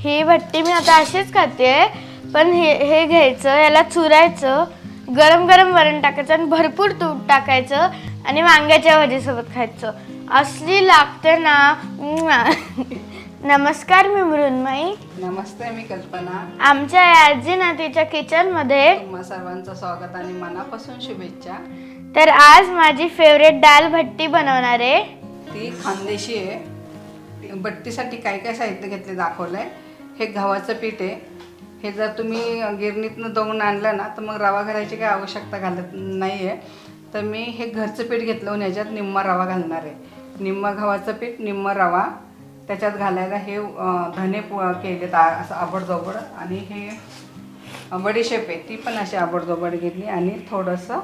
ही भट्टी मी आता अशीच खाते पण हे हे घ्यायचं याला चुरायचं गरम गरम वरण टाकायचं आणि भरपूर तूप टाकायचं आणि वांग्याच्या भाजीसोबत खायचं. असली लागते ना. नमस्कार मी मृण्मयी. नमस्ते मी कल्पना. आमच्या आजी ना तिच्या किचनमध्ये तुम्हा सर्वांचं स्वागत आणि मनापासून शुभेच्छा. तर आज माझी फेवरेट दाल भट्टी बनवणार आहे. ती खानदेशी आहे. बट्टीसाठी काय काय साहित्य घेतले दाखवलंय? हे गव्हाचं पीठ आहे. हे जर तुम्ही गिरणीतनं दळून आणलं ना तर मग रवा घालायची काही आवश्यकता घालत नाही आहे तर मी हे घरचं पीठ घेतलं आणि ह्याच्यात निम्मा रवा घालणार आहे. निम्मा गव्हाचं पीठ निम्मा रवा त्याच्यात घालायला हे धने पु केलेत असं आबडजोबड आणि हे बडीशेप आहे ती पण अशी आबडजोबड घेतली आणि थोडंसं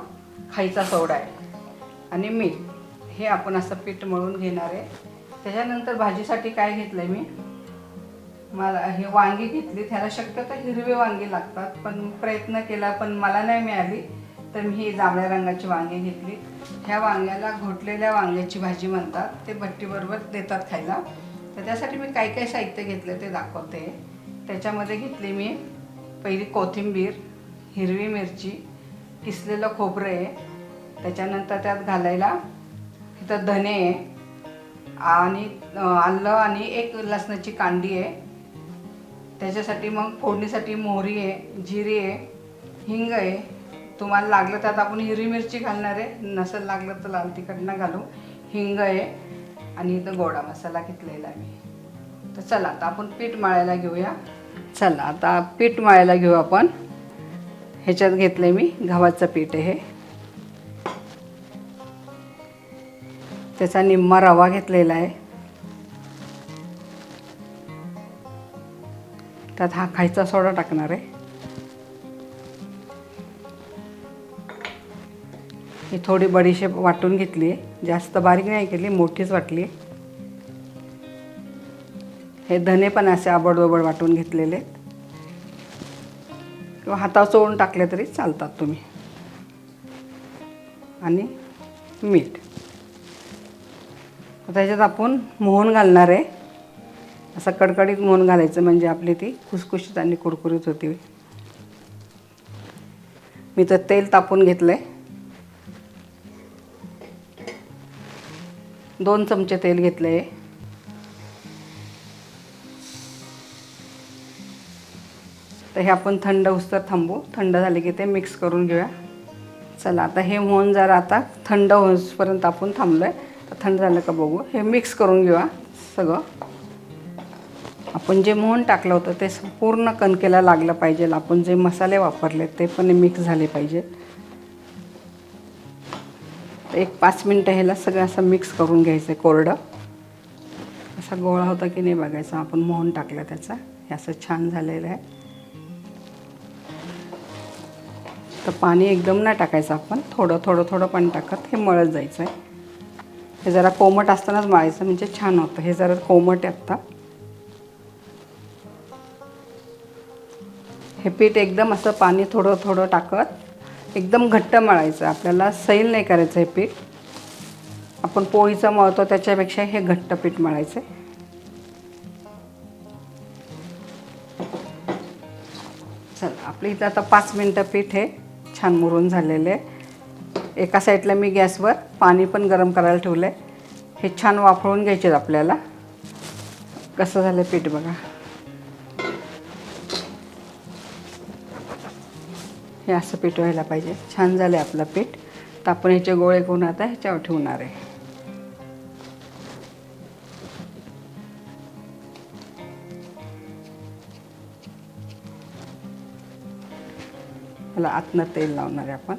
खायचा सोडा आहे. आणि मीठ हे आपण असं पीठ मळून घेणार आहे. त्याच्यानंतर भाजीसाठी काय घेतलं आहे मी? मला हे वांगी घेतली त्याला शक्यतो हिरवी वांगी लागतात पण प्रयत्न केला पण मला नाही मिळाली. तर मी ही जांभळ्या रंगाची वांगी घेतली. ह्या वांग्याला घोटलेल्या वांग्याची भाजी म्हणतात ते भट्टीबरोबर देतात खायला. तर त्यासाठी मी काय काय साहित्य घेतलं ते दाखवते. त्याच्यामध्ये घेतली मी पहिली कोथिंबीर हिरवी मिरची किसलेलं खोबरं आहे. त्याच्यानंतर त्यात घालायला इथं धने आहे आणि आलं आणि एक लसणाची कांडी आहे. त्याच्यासाठी मग फोडणीसाठी मोहरी आहे जिरी आहे हिंग आहे. तुम्हाला लागलं त्यात आपण हिरवी मिरची घालणार आहे. नसेल लागलं तर लाल तिखटनं घालू. हिंग आहे आणि इथं गोडा मसाला घेतलेला आहे. मी तर चला आता आपण पीठ मळायला घेऊया. चला आता पीठ मळायला घेऊ आपण. ह्याच्यात घेतलं मी गव्हाचं पीठ आहे त्याचा निम्मा रवा घेतलेला आहे. त्यात हा खायचा सोडा टाकणार आहे. ही थोडी बडीशेप वाटून घेतली आहे. जास्त बारीक नाही केली मोठीच वाटली हे धने पण असे आबडदोबड वाटून घेतलेले किंवा हातावर चोळून टाकले तरी चालतात तुम्ही. आणि मीठ. त्याच्यात आपण मोहन घालणार आहे. असं कडकडीत मोहन घालायचं म्हणजे आपली ती खुसखुशीत आणि कुरकुरीत होती. मी तर तेल तापून घेतलं आहे दोन चमचे तेल घेतलं आहे तर हे आपण थंड उस्तर थांबू. थंड झाले की ते मिक्स करून घेऊया. चला आता हे मोहन जरा आता थंड होईपर्यंत आपण थांबलो आहे तर थंड झालं का बघू. हे मिक्स करून घेऊया सगळं. आपण जे मोहन टाकलं होतं ते पूर्ण कणकेला लागलं पाहिजे. आपण जे मसाले वापरले ते पण मिक्स झाले पाहिजे. एक पाच मिनटं ह्याला सगळं असं मिक्स करून घ्यायचं आहे कोरडं. असा गोळा होता की नाही बघायचा. आपण मोहन टाकलं त्याचा. हे असं छान झालेलं आहे. तर पाणी एकदम नाही टाकायचं आपण. थोडं थोडं थोडं पाणी टाकत हे मळत जायचं आहे. हे जरा कोमट असतानाच मळायचं म्हणजे छान होतं. हे जरा कोमट आहे आत्ता हे पीठ एकदम असं पाणी थोडं थोडं टाकत एकदम घट्ट मळायचं. आपल्याला सैल नाही करायचं हे पीठ. आपण पोळीचं मळतो त्याच्यापेक्षा हे घट्ट पीठ मळायचं. चल चला आपलं इथं आता पाच मिनटं पीठ हे छान मुरून झालेलं आहे. एका साईडला मी गॅसवर पाणी पण गरम करायला ठेवलं आहे हे छान वाफळून घ्यायचे आहेत आपल्याला. कसं झालं पीठ बघा. हे असं पीठ व्हायला पाहिजे. छान झालं आहे आपलं पीठ. तर आपण ह्याचे गोळे करून आता ह्याच्यावर ठेवणार आहे. मला आतनं तेल लावणार आहे आपण.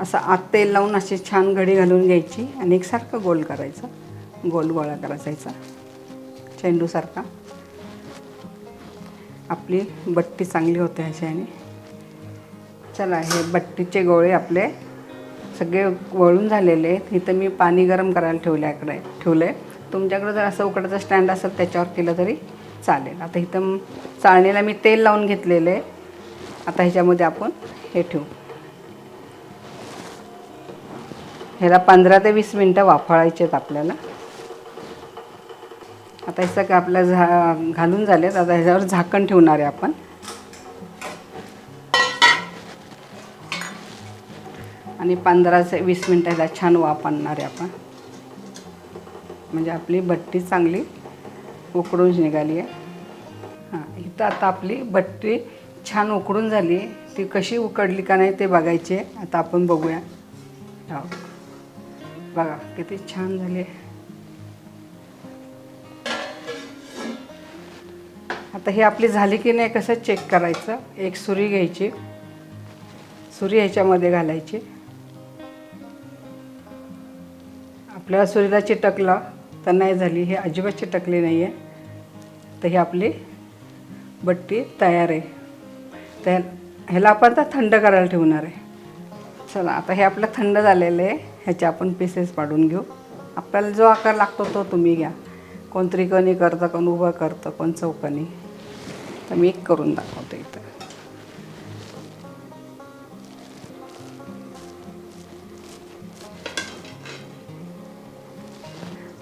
असं आत तेल लावून अशी छान घडी घालून घ्यायची आणि एकसारखं गोल करायचं. गोल गोळा करायचा. चेंडूसारखा आपली बट्टी चांगली होते ह्याच्याने चला हे बट्टीचे गोळे आपले सगळे वळून झालेले आहेत. इथं मी पाणी गरम करायला ठेवल्याकडे ठेवलं आहे तुमच्याकडे जर असं उकडाचं स्टँड असेल त्याच्यावर केलं तरी चालेल. आता इथं चाळणीला मी तेल लावून घेतलेलं आहे. आता ह्याच्यामध्ये आपण हे ठेवू. ह्याला पंधरा ते वीस मिनटं वाफळायचे आहेत आपल्याला. आता हे सगळं आपल्या झा घालून झालेत. आता ह्याच्यावर झाकण ठेवणार आहे आपण. आणि पंधरा ते वीस मिनटं ह्याला छान वाफ आणणार आहे आपण. म्हणजे आपली बट्टी चांगली उकडून निघाली आहे. हां इथं आता आपली बट्टी छान उकडून झाली. आहे ती कशी उकडली का नाही ते बघायची. आता आपण बघूया. हो बघा किती छान झाली. आहे आता हे आपली झाली की नाही कसं चेक करायचं? एक सुरी घ्यायची. सुरी ह्याच्यामध्ये घालायची. आपल्या सुरीला चिटकलं तर नाही झाली. हे अजिबात चिटकली नाही आहे तर ही आपली बट्टी तयार आहे. तर ह्याला आपण आता थंड करायला ठेवणार आहे. चला आता हे आपलं थंड झालेलं आहे. ह्याचे आपण पीसेस पाडून घेऊ. आपल्याला जो आकार लागतो तो तुम्ही घ्या. कोण त्रिकोणी करतं कोण उभं करतं कोण चौकणी. तर मी एक करून दाखवते इथं.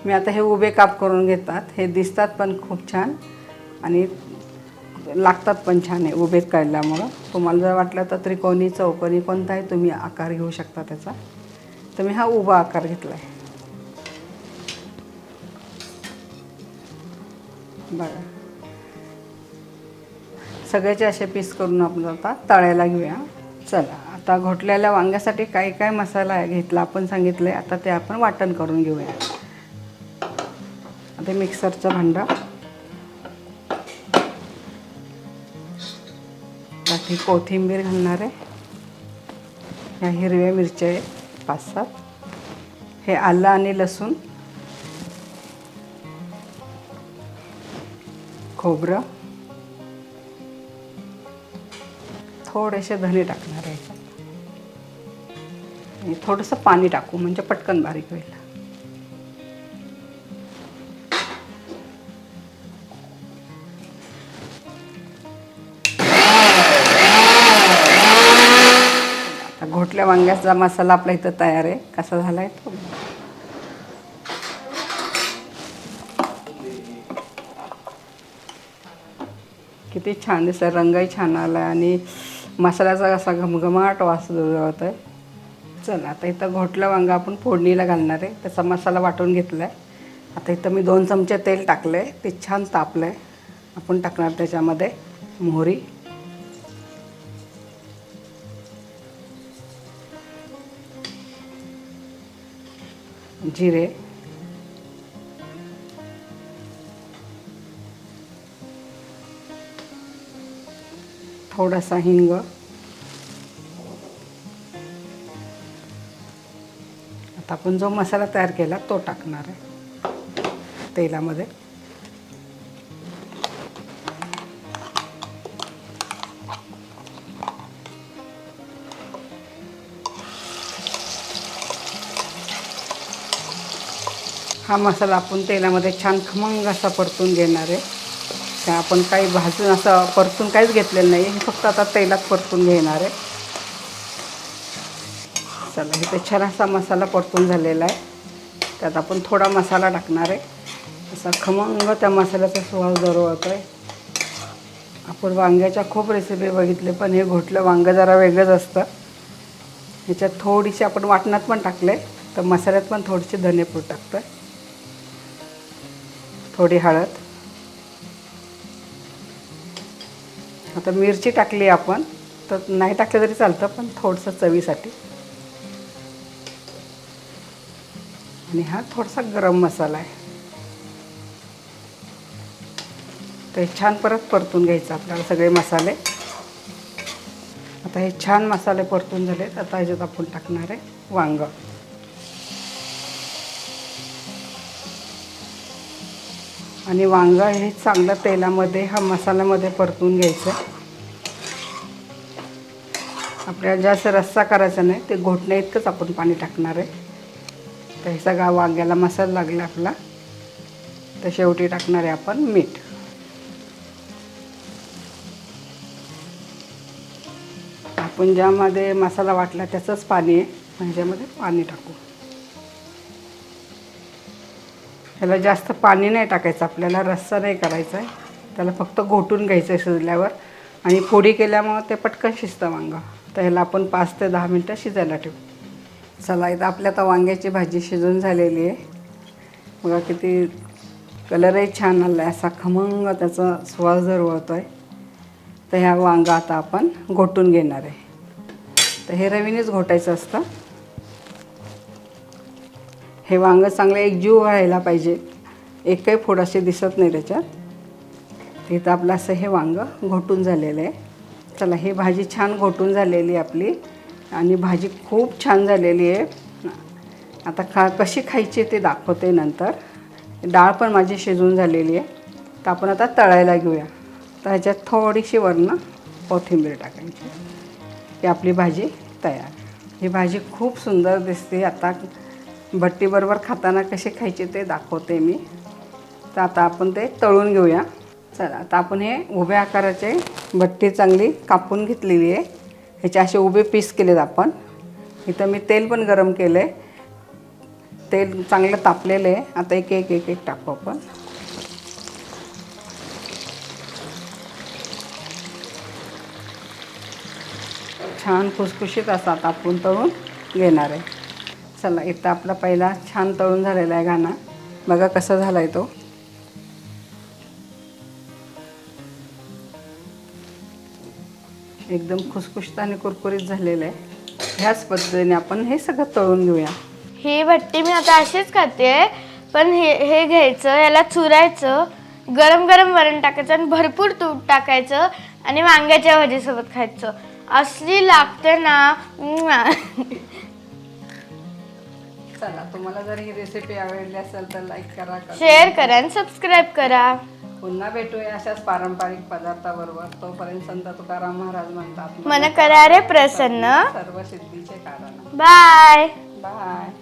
मी आता हे उभे काप करून घेतात. हे दिसतात पण खूप छान आणि लागतात पण छान आहे उभे काढल्यामुळं तुम्हाला जर वाटलं तर त्रिकोणी चौकोनी कोणताही तुम्ही आकार घेऊ शकता त्याचा. तर मी हा उभा आकार घेतला आहे बघा. सगळ्याचे असे पीस करून आपण आता तळायला घेऊया. चला आता घोटलेल्या वांग्यासाठी काय काय मसाला आहे घेतला आपण सांगितलं आता ते आपण वाटण करून घेऊया. आता मिक्सरचं भांडं. बाकी कोथिंबीर घालणार आहे. ह्या हिरव्या मिरच्या आहेत. पाच सात. हे आलं आणि लसूण. खोबरं. थोडेसे धने टाकणार आहे. आणि थोडंसं पाणी टाकू म्हणजे पटकन बारीक होईल. आपल्या वांग्याचा मसाला आपला इथं तयार आहे. कसा झाला आहे तो? किती छान दिसतं रंगही छान आला आणि मसाल्याचा असा घमघमाट वास होत आहे चला आता इथं घोटलं वांगा आपण फोडणीला घालणार आहे. त्याचा मसाला वाटून घेतला आहे आता इथं मी दोन चमचे तेल टाकलं आहे ते छान तापलं आहे आपण टाकणार त्याच्यामध्ये मोहरी. जिरे. थोडासा हिंग. आता आपण जो मसाला तयार केला तो टाकणार आहे तेलामध्ये. हा मसाला आपण तेलामध्ये छान खमंग असा परतून घेणार आहे. त्या आपण काही भाजून असं परतून काहीच घेतलेलं नाही हे फक्त आता तेलात परतून घेणार आहे. चला इथे छान असा मसाला परतून झालेला आहे. त्यात आपण थोडा मसाला टाकणार आहे. असा खमंग त्या मसाल्याचा सुवास दरवळतो आहे आपण वांग्याच्या खूप रेसिपी बघितले पण हे घोटलं वांगं जरा वेगळंच असतं. ह्याच्यात थोडीशी आपण वाटणात पण टाकले तर मसाल्यात पण थोडीशी धनेपूड टाकतं थोडी हळद. आता मिरची टाकली आपण तर नाही टाकलं तरी चालतं पण थोडंसं चवीसाठी. आणि हा थोडासा गरम मसाला आहे. तर हे छान परत परतून घ्यायचं आपल्याला सगळे मसाले. आता हे छान मसाले परतून झालेत आता ह्याच्यात आपण टाकणार आहे वांगं. आणि वांग हे चांगलं तेलामध्ये हा मसाल्यामध्ये परतून घ्यायचं. आपल्याला जास्त रस्सा करायचा नाही ते घोटण्या इतकंच आपण पाणी टाकणार आहे. तर हे सगळा वांग्याला मसाला लागला आपला. तर शेवटी टाकणार आहे आपण मीठ. आपण ज्यामध्ये मसाला वाटला त्याचंच पाणी आहे ह्याच्यामध्ये पाणी टाकू. ह्याला जास्त पाणी नाही टाकायचं आपल्याला रस्सा नाही करायचा आहे त्याला फक्त घोटून घ्यायचं आहे शिजल्यावर. आणि फोडी केल्यामुळं ते पटकन शिजतं वांगं. तर ह्याला आपण पाच ते दहा मिनटं शिजायला ठेवू. चला इथं आपल्या आता वांग्याची भाजी शिजून झालेली आहे. बघा किती कलरही छान आला आहे असा खमंग त्याचा सुवास जर वळतो आहे तर ह्या वांगा आता आपण घोटून घेणार आहे. तर हे रवीनेच घोटायचं असतं. हे वांगं चांगलं एकजीव व्हायला पाहिजे. एकही फोड असे दिसत नाही त्याच्यात. इथं आपलं असं हे वांगं घोटून झालेलं आहे. चला ही भाजी छान घोटून झालेली आहे आपली. आणि भाजी खूप छान झालेली आहे. आता खा कशी खायची ते दाखवते नंतर. डाळ पण माझी शिजून झालेली आहे. तर आपण आता तळायला घेऊया. तर ह्याच्यात थोडीशी वरनं कोथिंबीर टाकायची. की आपली भाजी तयार. ही भाजी खूप सुंदर दिसते. आता भट्टीबरोबर खाताना कसे खायचे ते दाखवते मी. तर आता आपण ते तळून घेऊया. चला आता आपण हे उभ्या आकाराचे भट्टी चांगली कापून घेतलेली आहे. ह्याचे असे उभे पीस केलेत आपण. इथं मी तेल पण गरम केलं आहे तेल चांगलं तापलेलं आहे. आता एक एक एक एक टाकू आपण. छान खुसखुशीत असा तापून आपण तळून घेणार आहे. चला इथं आपला पहिला छान तळून झालेला आहे घाणा बघा कसा झाला आहे तो. एकदम खुसखुशीत आणि कुरकुरीत झालेलं आहे. ह्याच पद्धतीने आपण हे सगळं तळून घेऊया. ही भट्टी मी आता अशीच खाते पण हे हे घ्यायचं याला चुरायचं गरम गरम वरण टाकायचं आणि भरपूर तूप टाकायचं आणि वांग्याच्या भाजीसोबत खायचं. असली लागते ना. चला तुम्हाला जर ही रेसिपी आवडली असेल तर लाईक करा. शेअर करा. आणि सबस्क्राईब करा. पुन्हा भेटूया अशाच पारंपरिक पदार्थाबरोबर. तोपर्यंत संत तुकाराम महाराज म्हणतात मन करा रे प्रसन्न. सर्व सिद्धीचे कारण. Bye bye